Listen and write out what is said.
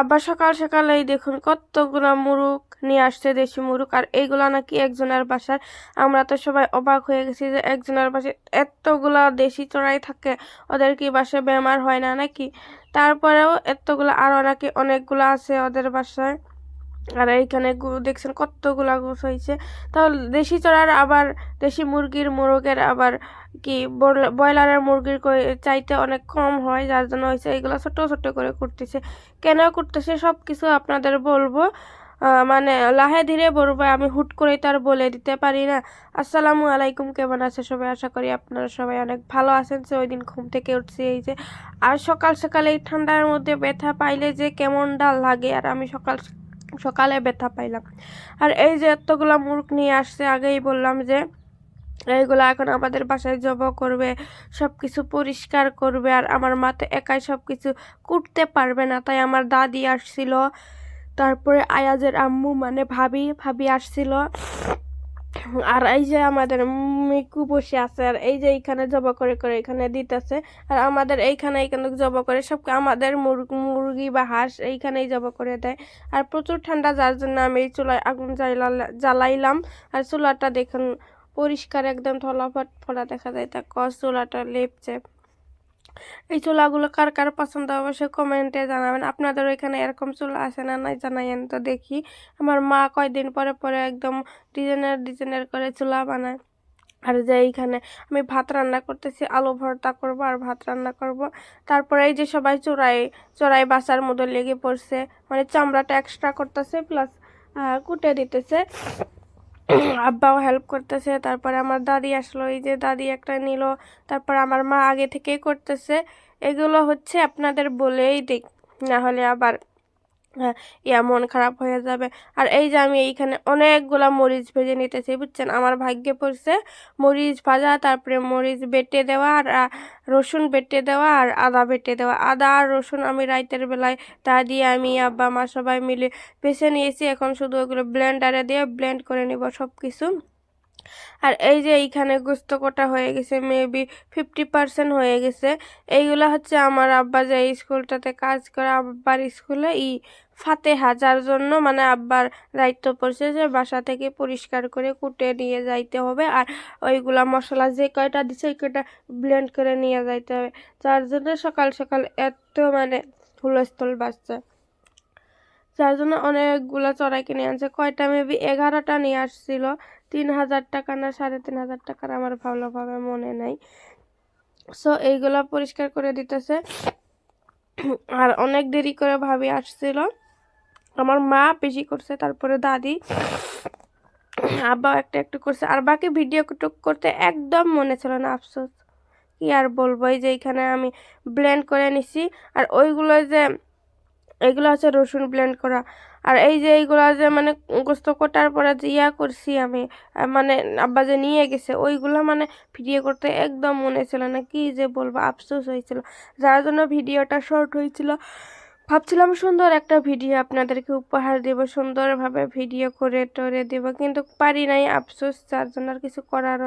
আবার সকাল সকাল এই দেখুন কতগুলা মুরুক নিয়ে আসছে দেশি মুরুক আর এইগুলা নাকি একজনের বাসার। আমরা তো সবাই অবাক হয়ে গেছি যে একজনের বাসায় এতগুলা দেশি চড়াই থাকে, ওদের কি বাসায় বেমার হয় না নাকি? তারপরেও এতগুলো আরও নাকি অনেকগুলো আছে ওদের বাসায়। আর এইখানে দেখছেন কতগুলা গোছ হয়েছে তাহলে দেশি চড়ার আবার দেশি মুরগির মোরগের আবার কি ব্রয়লারের মুরগির চাইতে অনেক কম হয়, যার জন্য হয়েছে এইগুলো ছোট ছোট করে করতেছে কেন করতেছে সব কিছু আপনাদের বলব। মানে লাহে ধীরে বলব, আমি হুট করেই তো আর বলে দিতে পারি না। আসসালামু আলাইকুম, কেমন আছে সবাই? আশা করি আপনারা সবাই অনেক ভালো আছেন। যে ওই দিন ঘুম থেকে উঠছি এই যে। আর সকাল সকাল এই ঠান্ডার মধ্যে ব্যথা পাইলে যে কেমনটা লাগে, আর আমি সকাল সকালে ব্যথা পাইলাম। আর এই যে এতগুলো মুরগ নিয়ে আসছে, আগেই বললাম যে এইগুলো এখন আমাদের বাসায় জব করবে সব কিছু পরিষ্কার করবে, আর আমার মা তো একাই সব কিছু কুটতে পারবে না, তাই আমার দাদি আসছিল। তারপরে আয়াজের আম্মু মানে ভাবি ভাবি আসছিল। আর এই যে আমাদের মিকু বসে আছে, আর এই যে এইখানে জবা করে করে এখানে দিতেছে, আর আমাদের এইখানে এইখানে জবা করে সব আমাদের মুরগ- বা হাঁস এইখানেই জবা করে দেয়। আর প্রচুর ঠান্ডা, যার জন্য আমি এই চুলায় আগুন জ্বালা- জ্বালাইলাম। আর চুলাটা দেখুন, পরিষ্কার একদম থলাফট ফোড়া দেখা যায়, তা কস চুলাটা লেপছে এই চুলাগুলো কার কার পছন্দ, অবশ্যই কমেন্টে জানাবেন। আপনাদের ওইখানে এরকম চুলা আছে না নাই জানাইয়েন তো দেখি। আমার মা কয়দিন পরে পরে একদম ডিজাইনার ডিজাইনার করে চুলা বানায়। আর যে এইখানে আমি ভাত রান্না করতেছি, আলু ভর্তা করব আর ভাত রান্না করব। তারপরে এই যে সবাই চোরাই চোরাই বাসার মধ্যে লেগে পড়ছে। মানে চামড়াটা এক্সট্রা করতেছে প্লাস কুটে দিতেছে। আব্বাও হেল্প করতেছে, তারপরে আমার দাদি আসলো, এই যে দাদি একটা নিল, তারপর আমার মা আগে থেকেই করতেছে। এগুলো হচ্ছে আপনাদের বলেই দিক, না হলে আবার ইয়া মন খারাপ হয়ে যাবে। আর এই যে আমি এইখানে অনেকগুলা মরিচ ভেজে নিতেছি, বুঝছেন? আমার ভাগ্যে পড়ছে মরিচ ভাজা, তারপরে মরিচ বেটে দেওয়া, আর রসুন বেটে দেওয়া, আর আদা বেটে দেওয়া। আদা আর রসুন আমি রাইতের বেলায় তা দিয়ে আমি আব্বা, মা সবাই মিলে পেষে নিয়েছি। এখন শুধু ওগুলো ব্লেন্ডারে দিয়ে ব্লেন্ড করে নিব সব কিছু আর এই যে এইখানে গোস্ত কোটা হয়ে গেছে মেবি ফিফটি পার্সেন্ট হয়ে গেছে। এইগুলা হচ্ছে আমার আব্বা যে স্কুলটাতে কাজ করে, আব্বার স্কুলে ই ফাতেহা যার জন্য মানে আব্বার দায়িত্ব পড়ছে যে বাসা থেকে পরিষ্কার করে কুটে নিয়ে যাইতে হবে আর ওইগুলা মশলা যে কয়টা দিছে ওই কয়টা ব্লেন্ড করে নিয়ে যাইতে হবে। যার জন্য সকাল সকাল এত মানে হুলস্থল বাজছে। যার জন্য অনেকগুলা চড়াই কিনে আনছে, কয়টা মেবি এগারোটা নিয়ে আসছিল। তিন হাজার টাকা না সাড়ে তিন হাজার টাকার আমার ভালোভাবে মনে নাই। সো এইগুলা পরিষ্কার করে দিতেছে। আর অনেক দেরি করে ভাবি আসছিল। আমার মা বেশি করছে, তারপরে দাদি। আব্বা একটা একটু করছে। আর বাকি ভিডিও করতে একদম মনে ছিল না, আফসোস। কি আর বলব, এই যে এখানে আমি ব্লেন্ড করে নিছি। আর ওইগুলো যে এগুলো হচ্ছে রসুন ব্লেন্ড করা। আর এই যে এইগুলো যে মানে গোস্ত কোটার পরে যে ইয়া করছি আমি মানে আব্বা যে নিয়ে গেছে, ওইগুলো মানে ভিডিও করতে একদম মনে ছিল না, কি যে বলব, আফসোস হয়েছিল। যার জন্য ভিডিওটা শর্ট হয়েছিল। ভাবছিলাম সুন্দর একটা ভিডিও আপনাদেরকে উপহার দেব, সুন্দরভাবে ভিডিও করে টরে দেব, কিন্তু পারি নাই আফসোস, যার জন্য আর কিছু করার